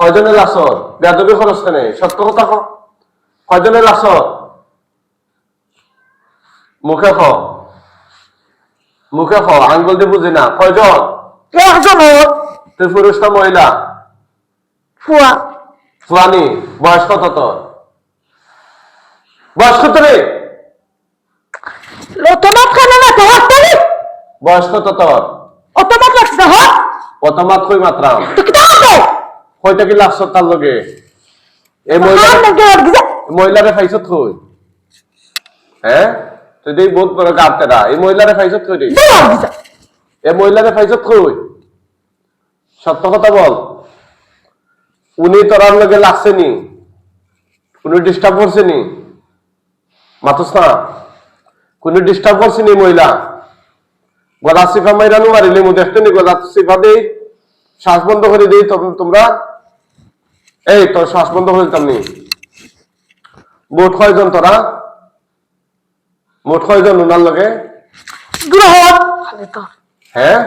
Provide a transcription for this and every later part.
কয়জনের লাশত বেদবি খরচ কেনে? সত্য কথা ক। কয়জনের লাশত মুখে খ। মুখে খ আঙ্গুল দিয়ে বুঝি না। কয়জন? একজন তুই পুরুষ না মহিলা? ফুয়া। ফুয়ানি। বয়স কত তোর? বয়স কত রে? অটোমাত খানে না তো হট বয়স কত তোর? অটোমাত লাগছে হট কত মাত কই মাত্রাম? তো কি লাগছ তার লগে? এই মহিলারে ফাইছত কই? হ্যাঁ তুই দেই বহুত বড় গাতেরা এই মহিলারে ফাইছত কই রে গেল গিয়ে এই মহিলারে ফাইছত কই? সত্য কথা বল। উনি তোরার লগে লাগছে নি? উনি ডিস্টার্ব করছে নি? মাতুস না। কোন ডিস্টার্ব করছে নি মহিলা? গলা সিফা মাইরানো মারিলে মু দেখতে নি গলা সিফা দেই। শ্বাস বন্ধ করে দেই তোমরা এই তোর শ্বাস বন্ধ করে দিতাম নি মোট কয়জন তোরা? মোট কয়জন উনার লগে? হ্যাঁ?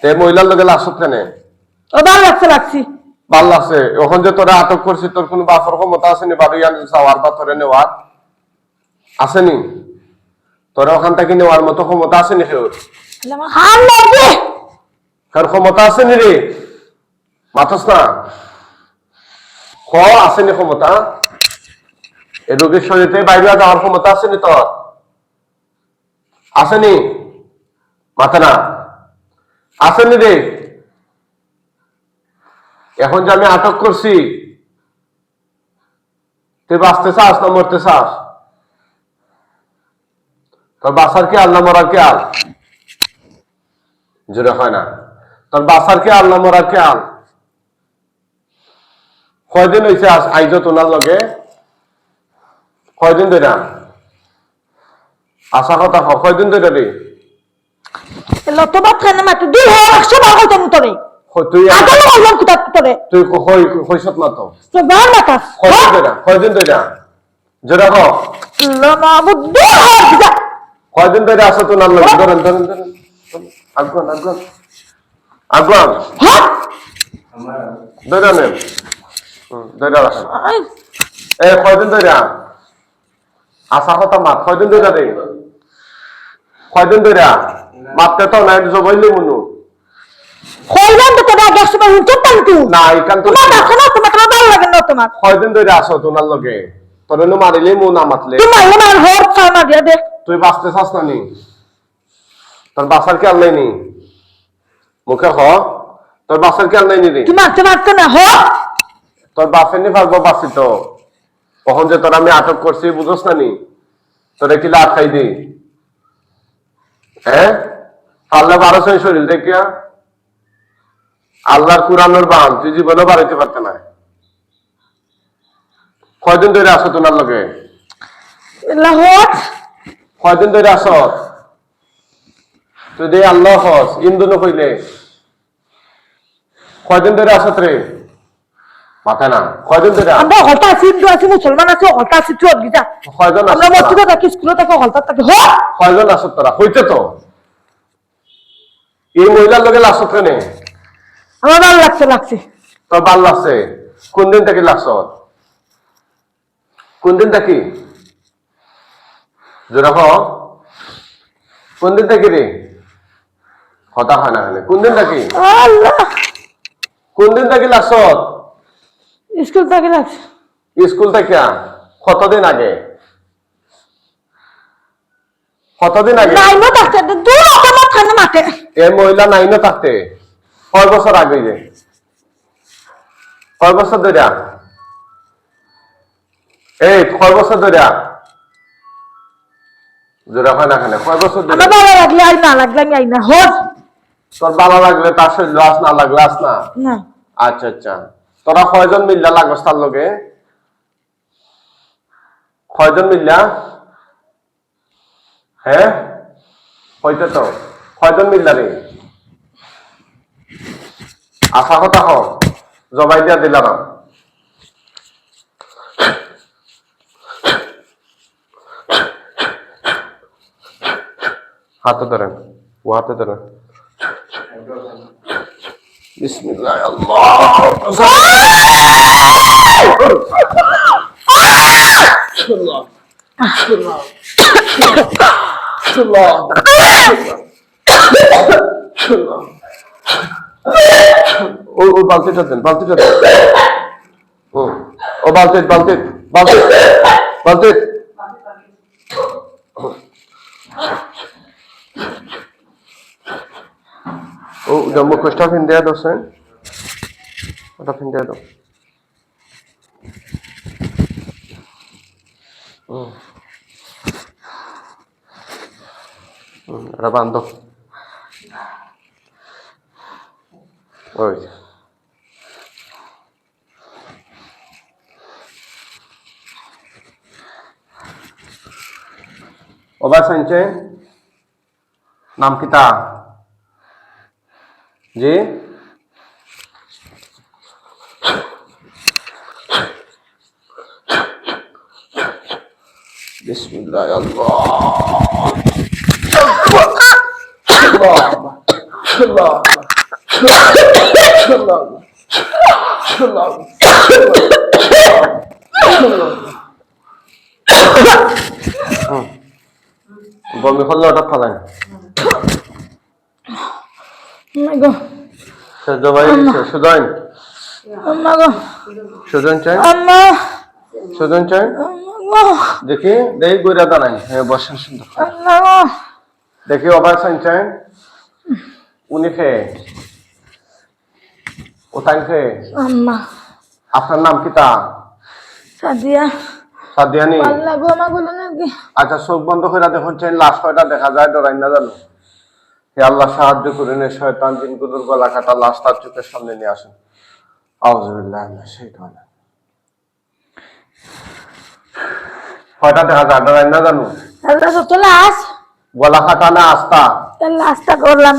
তে মহিলার লগে লাশত কেনে ও ভালো লাগছে লাগছি ভালো লাগছে এখন যে তোরা আটক করছি তোর কোন বাপর ক্ষমতা আসেনি বাড়ি আনি যাওয়ার বা তোরে নেওয়ার? আসেনি তোরা ওখান থেকে নেওয়ার মতো ক্ষমতা হাম লাগবে কার ক্ষমতা আসেনি রে? মাথস না? খ আসেনি ক্ষমতা? এ রোগীর শরীরে বাইরে যাওয়ার ক্ষমতা আসেনি তোর আসেনি মাথা না। আসেনি রে এখন যে আমি আটক করছি, তুই বাঁচতে চাস না মরতে চাস? তোর বাসার কি আল না মরার কি আল জোরে হয় না। তোর বাসার কি আল না মরার কি আল কয়দিন হয়েছে আইজ তোনার লগে? কয়দিন ধরে আশা কথা কয়দিন ধরে রে? অটোমাত খানে মাতে দূর হট একশো বার হইতে মুতরে তুই আগালো বললাম কুতা কুতরে তুই কই কইসত না তো? তো ভালো লাগাস কয়দিন ধরে কয়দিন ধরে জোরে হ মাহমুদ দূর হট গিয়ে কয়দিন ধরে আসো তোনার লগে? ধরেন ধরেন ধরেন। আগুন আগুন আগুন হট ধরে ধরে রাখেন এ কয়দিন ধরে আশা কথা মাত কয়দিন ধরে রে? কয়দিন ধরে মাপতে তো নাই জবাইলে মনু। কইলাম তো তোরা গ্যাস সময় হুঁচো টানতু না এখান তো না তোমার তোমার ভালো লাগে না তোমার। কয়দিন ধরে আসো তোনার লগে? তোর এনে মারিলে মু না মাতলে তোমার আমার হট চাও না দিয়া দেখ তুই বাঁচতে চাস না নি? তোর বাসার খেয়াল নাই নি? মুখে হ। তোর বাসার খেয়াল নাই নি রে? তুমি মারতে মারতে না হট তোর বাপের নি পারব বাঁচি তো। কখন যে তোর আমি আটক করছি বুঝোস না নি? তোরে কি লাভ খাই দি হ্যাঁ? পারলে বারোশো শরীর দেখিয়া। আল্লাহর কুরানোর বান তুই জীবনে বাড়াইতে পারতে না কয়দিন ধরে আসো তোমার হট কয়দিন ধরে আস তুই দে আল্লাহ হস ইন্দুনো কইলে। কয়দিন ধরে আসত রে মাথা না। কয়দিন ধরে আমরা হলতা আছি হিন্দু আছি মুসলমান আছি হলতা আছি চোর গিজা কয়জন আমরা মসজিদে থাকি স্কুলে থাকি হলতা থাকি হট কয়জন আসত তোরা? হইতে তো। এই মহিলার লগে লাসত কেনে? আমার ভালো লাগছে লাগছে। তোর ভালো লাগছে। কোন দিন থেকে লাগছ কোন দিন থাকি? জোরা কোন দিন থাকি রে কথা হয় না কোন? দিন থাকি? কোন দিন থাকি লাগছ স্কুল থাকি লাগছে স্কুল থেকে? কতদিন আগে? কতদিন আগে? নাইনো থাকতে। দূর অটোমাত খানে মাতে এই মহিলা নাইনও থাকতে। কয় বছর আগে যে? কয় বছর ধরে এই কয় বছর ধরে জোড়া হয় না খানে কয় বছর ধরে আমার ভালো লাগলে আই না লাগলে আমি আই না। হট তোর ভালো লাগলে তার শরীর আস না লাগলে আস না? না। আচ্ছা আচ্ছা। তোরা কয়জন মিল্লা লাগস তার লগে? কয়জন মিল্লা? হ্যাঁ হইতে তো। কয়জন মিল্লা রে? আশা কথা হ জবাই দিয়া দিলাম হাতে ধরেন। ও হাতে ধরেন। বিসমিল্লাহ আল্লাহ ও ও বালতিটা দেন বালতিটা দেন ও ও বালতি বালতি বালতি বালতি ও জম্মু কোষ্টা ফিন দেয়া দাও স্যার ওটা ফিন দেয়া দাও এটা বান্ধ ওই। ওবা শুনছে নাম কিতা আল্লাহ বমি করলে ওটা ফালাই আম্মা গো সেদ্ধ ভাই সুজন আম্মা গো সুজন চাই। আম্মা। সুজন চাই। আম্মা গো। দেখি দেখি গুড়া দাঁড়াই হ্যাঁ বসেন সুন্দর আম্মা গো। দেখি অবাক চাই। উনি খেয়ে ও তাই আম্মা। আপনার নাম সাদিয়া। সাদিয়ানি। গো আমা নাকি? আচ্ছা চোখ বন্ধ করে দেখুন চাই লাশ কয়টা দেখা যায় ডরাই না জানো? হে আল্লাহ সাহায্য করে নে শয়তান দিনগুলোর গলা কাটা লাশ তার চোখের সামনে নিয়ে আসেন। আউজুবিল্লাহ কয়টা দেখা যায় ডরাই না জানো? লাশ গলা কাটা না আস্তা লাশটা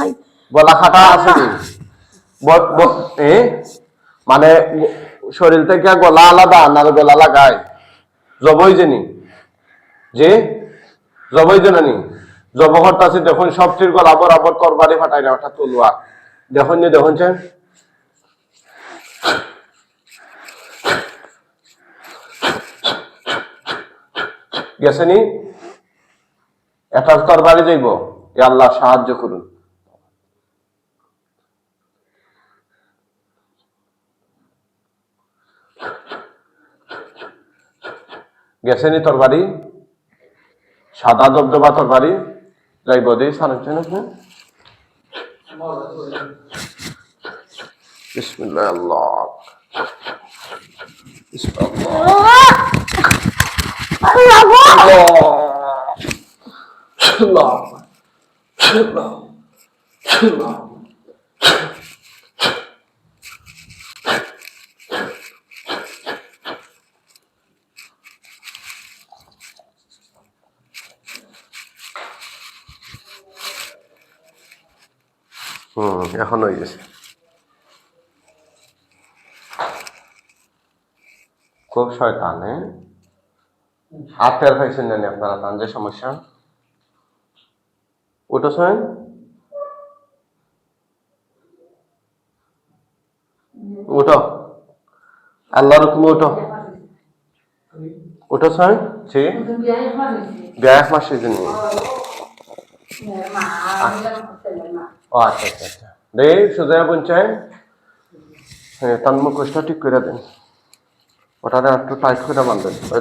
এই গলা কাটা আছে মানে শরীর থেকে গলা আলাদা না গলা লাগায়? জবই জেনি। যে? জবই জেনানি? জব আছে, দেখুন সবটির গলা বরাবর তরবারি ফাটাই না ওটা তুলুয়া। দেখুন নি, দেখুন চেন গেছে নি? একটা তরবারি যাইব। আল্লাহ সাহায্য করুন। গেছে নি তরবারি সাদা দবদবা তরবারি যাইব দেই সারছেন আপনি বিসমিল্লাহ আল্লাহ বিসমিল্লাহ আল্লাহ গো আল্লাহ আল্লাহ আল্লাহ হুম এখন হয়ে গেছে। খুব শয়তান হ্যাঁ? হাত টের পাইছেন জানি আপনারা তান যে সমস্যা। ওটা শোনেন ওটো আল্লাহর হুকুমে ওটো ওটো শোনেন জি ব্যাস মাসের জন্য ও আচ্ছা আচ্ছা আচ্ছা। রে সুজয়া বলছেন হ্যাঁ তার মুখোশটা ঠিক করে দেন। ওটারে একটু টাইট করে বাঁধবেন ওই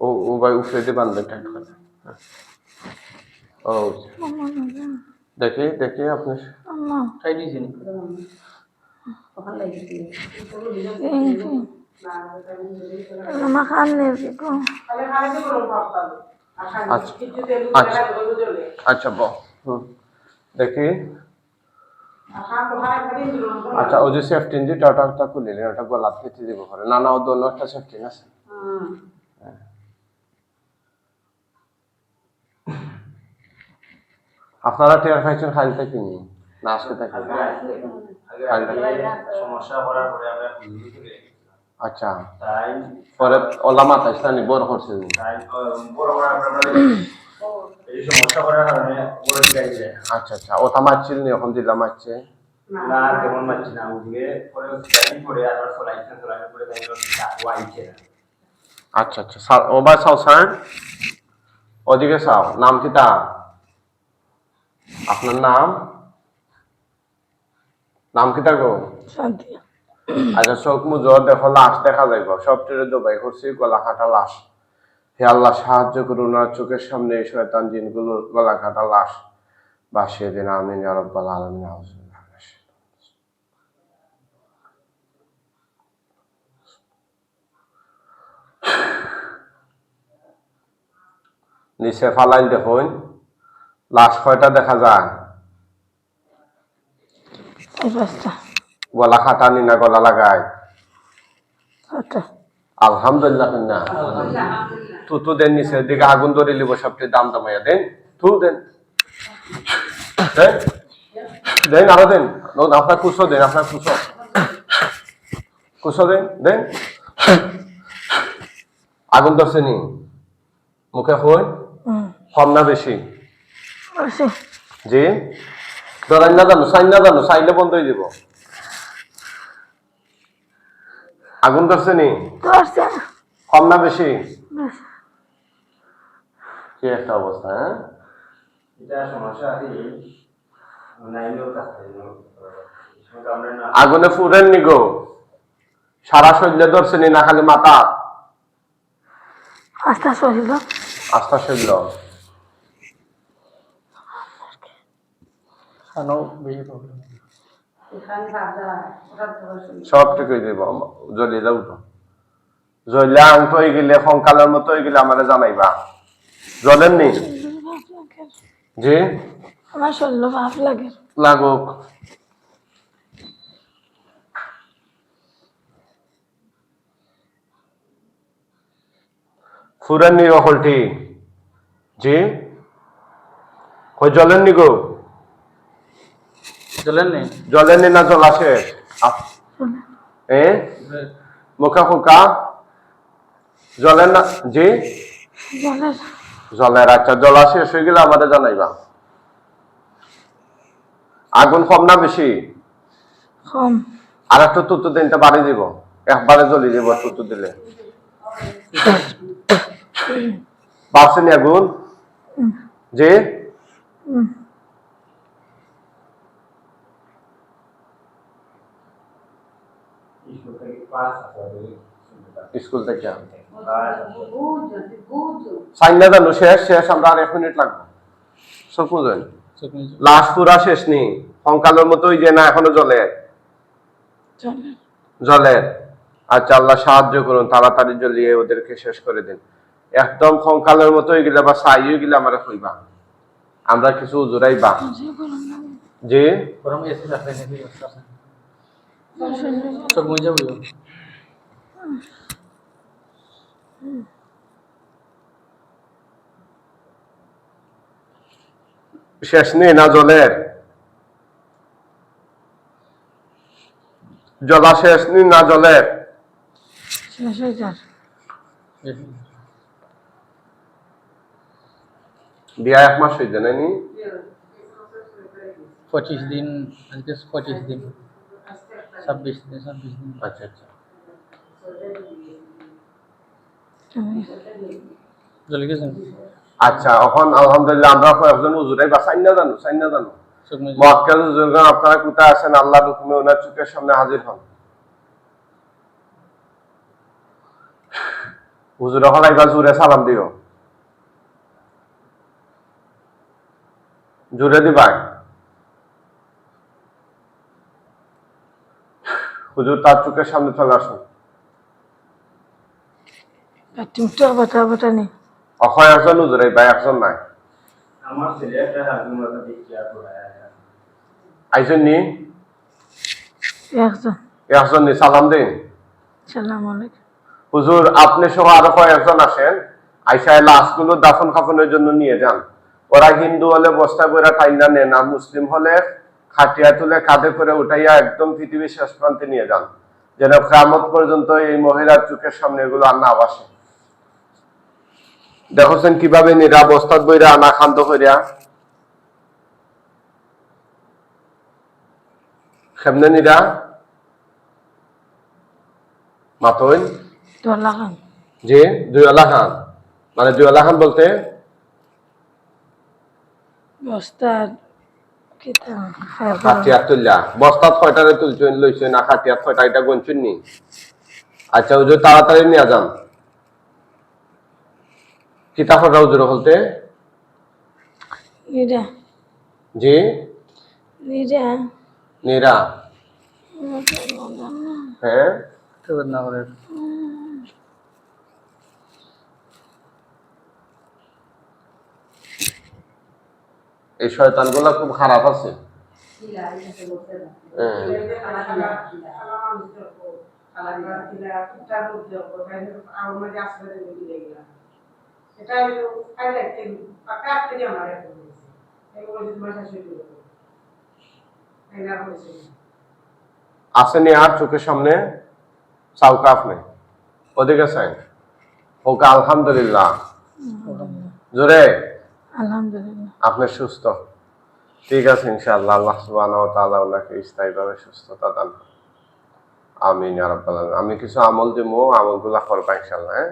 ও ও ভাই উপরে দিয়ে বাঁধবেন টাইট করে। হ্যাঁ। ও দেখি দেখি আপনি আচ্ছা আচ্ছা আচ্ছা ব দেখি। আচ্ছা ও যে সেফটিন যেটা ওটা খুলে নিন ওটা গলা ফেটে দিব পারে না না ও দোনো একটা সেফটিন আছে আপনারা টের খাইছেন খালি থেকে নি না আজকে থেকে সমস্যা করার পরে আমরা আচ্ছা। তাই পরে ওলা মাথা ইসলামী বড় করছে তাই বড় বড় আপনারা এই সমস্যা করার কারণে বড় ঠিক আছে আচ্ছা আচ্ছা। ওটা মারছিল নি এখন দিলা মারছে? না তেমন মারছি না ওদিকে পরে পরে আবার পরে আইছে আচ্ছা আচ্ছা। সা- ওবার চাও স্যার? ওদিকে চাও নাম কি তা আপনার নাম? নাম কি গো শান্তি। আচ্ছা চোখ মুজো দেখো লাশ দেখা যাইব। সব টেরে দবাই করছি গলা কাটা লাশ। হে আল্লাহ সাহায্য করুন আর চোখের সামনে এই শয়তান জিনগুলোর গলা কাটা লাশ। বাসিয়ে দিন আমিন ইয়া রাব্বাল আলামিন রাজিম। নিচে ফালাইল দেখুন। লাশ কয়টা দেখা যায়? গলা খাটানি না গলা লাগায়। আলহামদুলিল্লাহ না তু তু দেন নিচের দিকে আগুন ধরে লিব সবটি দাম দামাইয়া দেন। তু দেন। দেন। আরও দেন। আপনার কুশো দেন আপনার কুশো কুশো দেন দেন। আগুন ধরছে নি। মুখে হই হুম। কম না বেশি? জি? না জানো সাইন না জানো সাইলে বন্ধ হয়ে যাব। আগুন ধরছে নি? কম না বেশি? কি একটা অবস্থা হ্যাঁ? আগুনে ফুরেন নি গো। সারা শরীরে ধরছে নি না খালি মাথা? আস্তে সরিল আস্থা শরীর সব ঠিক হয়ে যাব জ্বলিয়ে যাও তো জ্বলিয়া আংট হয়ে গেলে সংকালের মতো হয়ে গেলে আমারে জানাইবা। জ্বলেন নি? জি? আমার শরীর ভাব লাগে। লাগুক। ফুরেন নি জি? কই জ্বলেন নি গো? চলেন নি না জল আসে? এ? মুখে ফুকা? জ্বলেন না? জি? জলের আচ্ছা জল শেষ হয়ে গেলে আমাদের জানাইবা। আগুন কম না বেশি? কম। আর একটু তুতু দিনটা বাড়ি দিব। একবারে জ্বলি দিব তুতু দিলে। বাড়ছে নি আগুন? জি? স্কুল থেকে সাইন না জানো শেষ শেষ আমরা আর এক মিনিট লাগবে। লাশ পুরা শেষ নেই। মতোই যে না এখনও জলে জলে আচ্ছা আল্লাহ সাহায্য করুন তাড়াতাড়ি জ্বলিয়ে ওদেরকে শেষ করে দিন। একদম কঙ্কালের মতো হয়ে গেলে বা সাই গেলে আমরা কইবা আমরা কিছু জোরাইবা যে চোখ মুই যাব শেষ নেই না জলের? জলা শেষ নেই না জলের? বিয়া এক মাস হয়েছে নাইনি পঁচিশ দিন পঁচিশ দিন। ছাব্বিশ দিন ছাব্বিশ দিন আচ্ছা আচ্ছা আচ্ছা এখন আলহামদুলিল্লাহ আমরা উজুরাই বা সাইন না জানো। সাইন না জানো হুজুরগণ আপনারা কোথায় আছেন? আল্লাহ হুকুমে ওনার চোখের সামনে হাজির হন। হুজুর এখন একবার জুড়ে সালাম দিও। জুড়ে দিবাই। হুজুর তার চোখের সামনে চলে আসুন। টিমটা বাটা বাটা নেই অক্ষয় একজন হুজুরাই ভাই একজন নাই। আমার ছেলে একটা হাজুর আর আইসেন নি? একজন। একজন নি সালাম দিন। সালাম আলাইকুম। হুজুর আপনি সহ আরও কয়েকজন আসেন। আইসায় লাশগুলো দাফন কাফনের জন্য নিয়ে যান। ওরা হিন্দু হলে বস্তা করে টাইনা নেন আর মুসলিম হলে খাটিয়া তুলে কাঁধে করে উঠাইয়া একদম পৃথিবীর শেষ প্রান্তে নিয়ে যান যেন কেমত পর্যন্ত এই মহিলার চোখের সামনে এগুলো আর না বাসে দেখছেন কীভাবে নিরা বস্তাত বইরা আনা খান্ত করিয়া কেমনে নিরা মাতইন দোলা খান। জি খান। মানে দুইওয়ালা খান বলতে? বস্তার কিতা খাটিয়া তুললা বস্তাত কয়টারে তুলছেন লইছেন না খাটিয়া কয়টা এটা গনছেন নি? আচ্ছা হুজুর তাড়াতাড়ি নিয়ে যান। কিতা ফটা হুজুর বলতে নিরা। জি? নিরা। নীরা। হ্যাঁ তো না করে এই শয়তানগুলা খুব খারাপ আছে। হ্যাঁ। আসেনি আর চোখের সামনে চাউকা আপনি ওদিকে চাই। ওকে আলহামদুলিল্লাহ। জোরে। আলহামদুলিল্লাহ। আপনি সুস্থ? ঠিক আছে, ইনশাআল্লাহ, আল্লাহ সুবহানাহু ওয়া তাআলা ওনাকে স্থায়ীভাবে সুস্থতা দান আমি আমিন ইয়া রাব্বাল আমি কিছু আমল দিব আমলগুলো করবা ইনশাআল্লাহ হ্যাঁ?